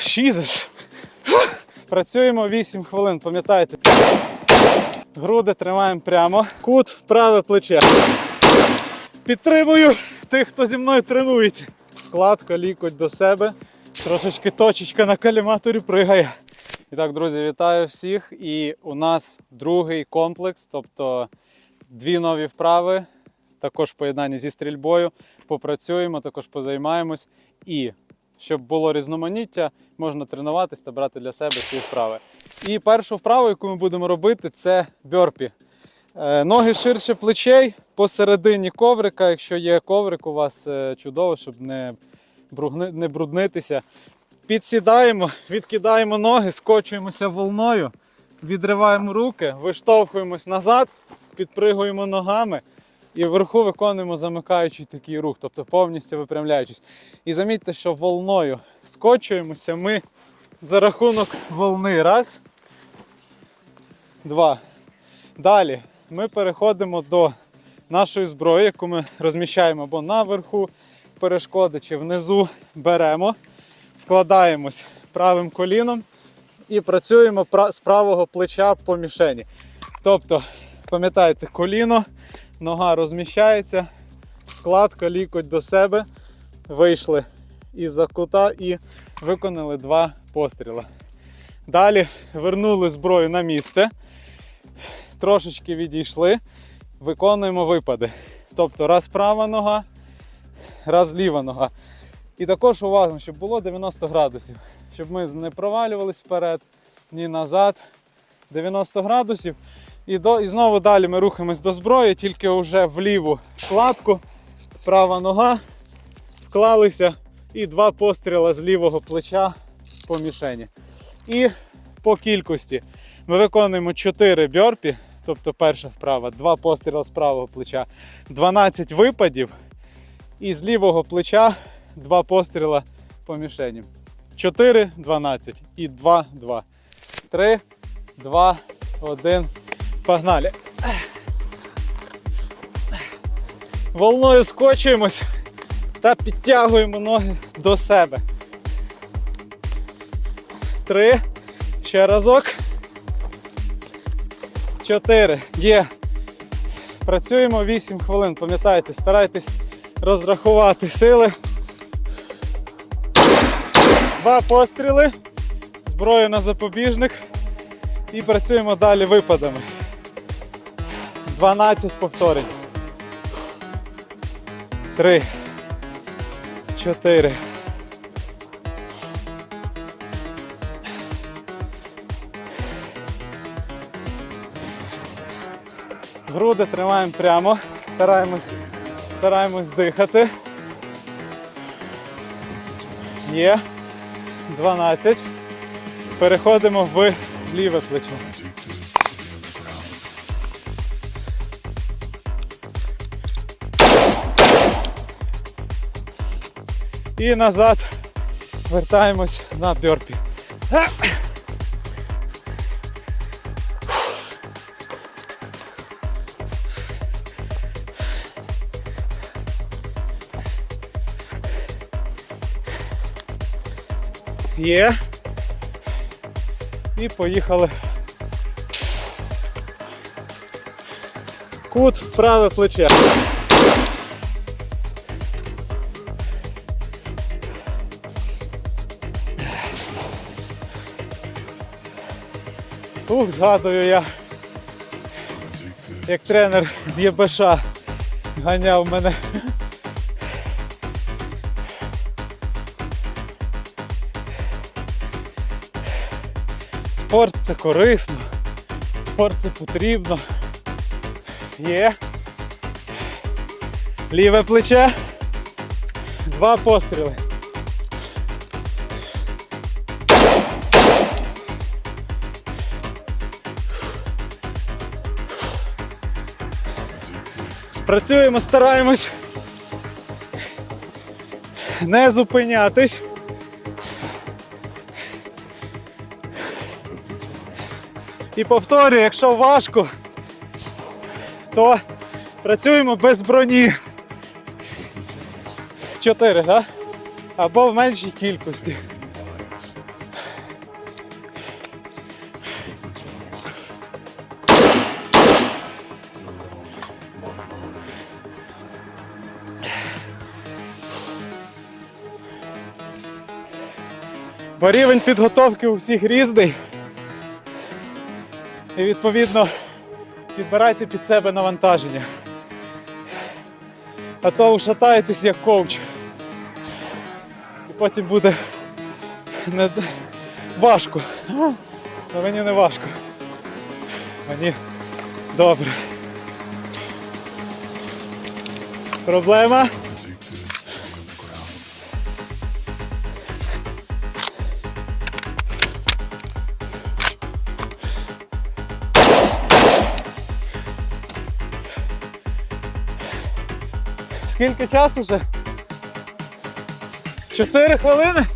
Jesus. Працюємо 8 хвилин, пам'ятаєте. Груди тримаємо прямо. Кут, праве плече. Підтримую тих, хто зі мною тренується. Вкладка, лікоть до себе. Трошечки точечка на каліматорі пригає. І так, друзі, вітаю всіх. І у нас другий комплекс, тобто дві нові вправи, також в поєднанні зі стрільбою. Попрацюємо, також позаймаємось. І щоб було різноманіття, можна тренуватись та брати для себе ці вправи. І першу вправу, яку ми будемо робити, це бьорпі. Е, Ноги ширше плечей посередині коврика. Якщо є коврик, у вас е, чудово, щоб не, не бруднитися. Підсідаємо, відкидаємо ноги, скочуємося волною, відриваємо руки, виштовхуємось назад, підпригуємо ногами і вверху виконуємо замикаючий такий рух, тобто повністю випрямляючись. І замітьте, що волною скочуємося ми за рахунок волни. Раз, два. Далі ми переходимо до нашої зброї, яку ми розміщаємо або наверху перешкоди, чи внизу беремо, вкладаємось правим коліном і працюємо з правого плеча по мішені. Тобто, пам'ятаєте, коліно, нога розміщається, вкладка, лікоть до себе, вийшли із-за кута і виконали два постріли. Далі вернули зброю на місце трошечки відійшли, виконуємо випади. Тобто раз права нога, раз ліва нога. І також уважно, щоб було 90 градусів, щоб ми не провалювались вперед, ні назад. 90 градусів. І, до, і знову далі ми рухаємось до зброї, тільки вже в ліву вкладку, права нога, вклалися і два постріли з лівого плеча по мішені. І по кількості ми виконуємо 4 бьорпі, тобто перша вправа, два постріли з правого плеча, 12 випадів. І з лівого плеча два постріла по мішені. 4, 12 і 2, 2. 3, 2, 1. Погнали. Волною скочуємось та підтягуємо ноги до себе. Три. Ще разок. Чотири. Є. Працюємо 8 хвилин. Пам'ятайте, старайтесь розрахувати сили. Два постріли. Зброю на запобіжник. І працюємо далі випадами. 12 повторень. 3. 4. Груди тримаємо прямо, стараємось, стараємось дихати. Є. 12. Переходимо в ліве плече. І назад вертаємось на бьорпі. Є. І поїхали. Кут, праве плече. Ух, згадую я, як тренер з ЄБШ ганяв мене. Спорт це корисно, спорт це потрібно. Є. Ліве плече. Два постріли. Працюємо, стараємось не зупинятись. І повторюю, якщо важко, то працюємо без броні. Чотири, так? Або в меншій кількості. Бо рівень підготовки у всіх різний. І відповідно підбирайте під себе навантаження. А то ушатаєтесь як коуч. І потім буде не... важко. А мені не важко. Мені добре. Проблема? Скільки часу вже? Чотири хвилини?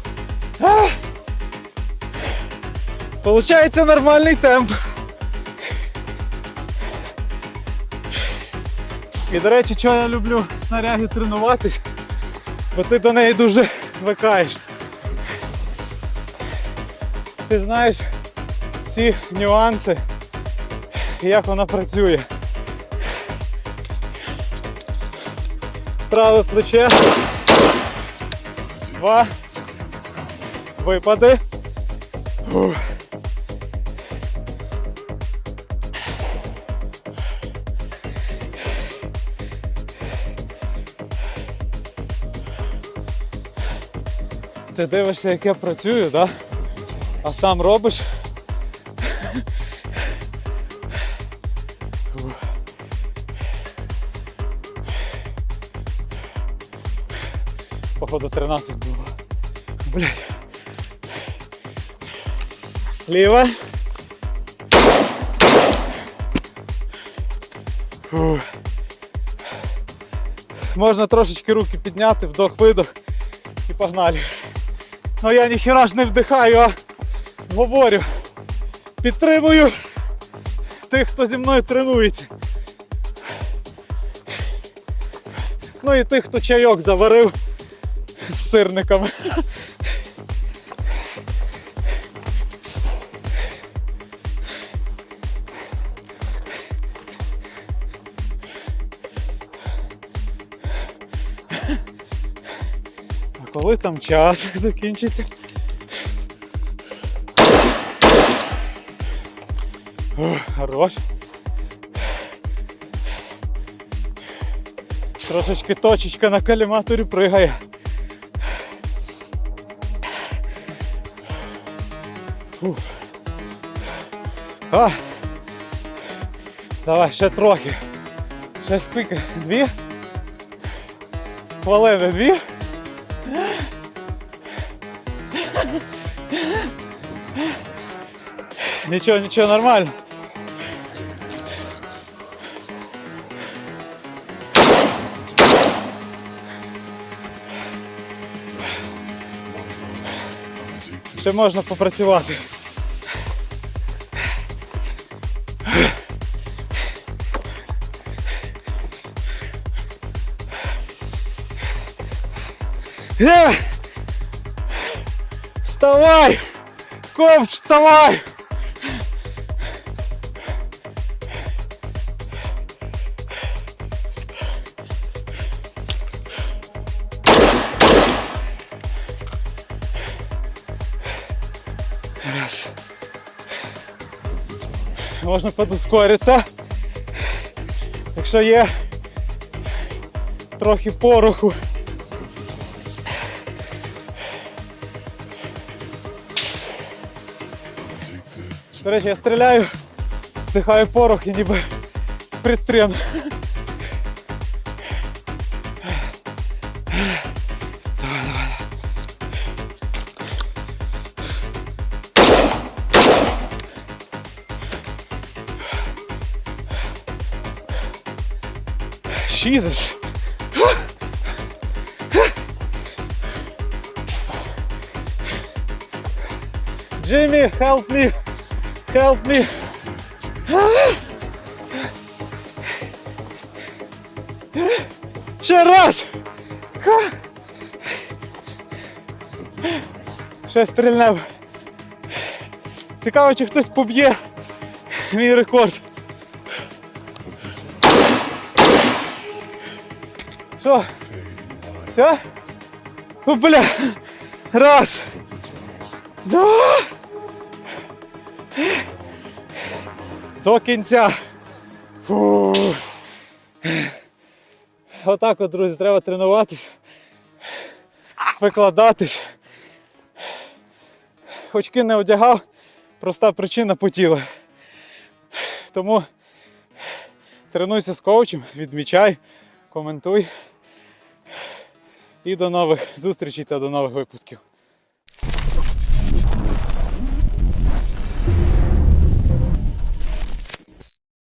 Получається нормальний темп. І до речі, чого я люблю в снарягі тренуватись, бо ти до неї дуже звикаєш. Ти знаєш всі нюанси як вона працює. Праве плече. Два. Випади. Ти дивишся, як я працюю, да? а сам робиш. Походу 13 було. Блять. Ліва. Фух. Можна трошечки руки підняти, вдох-видох і погнали. Ну я ніхіра ж не вдихаю, а говорю. Підтримую тих, хто зі мною тренується. Ну і тих, хто чайок заварив з сирниками. А коли там час закінчиться? Хорош. Трошечки точечка на каліматорі пригає. Фух. А. Давай ще трохи. Ще скільки? Дві? Хвилини дві? Нічого, нічого, нормально. Ще можна попрацювати. Е! Вставай! Ковч, вставай! Раз. Можна подускоритися. Якщо є трохи пороху. До речі, я стріляю, вдихаю порох і ніби предтрен. Jesus. Jimmy, help me. Help me. Ще раз. Ще стрільнув. Цікаво, чи хтось поб'є мій рекорд. Що? Все? О, бля. Раз. Да! До кінця. Фу. Отак от, друзі, треба тренуватись, викладатись. Очки не одягав, проста причина потіла. Тому тренуйся з коучем, відмічай, коментуй. І до нових зустрічей та до нових випусків.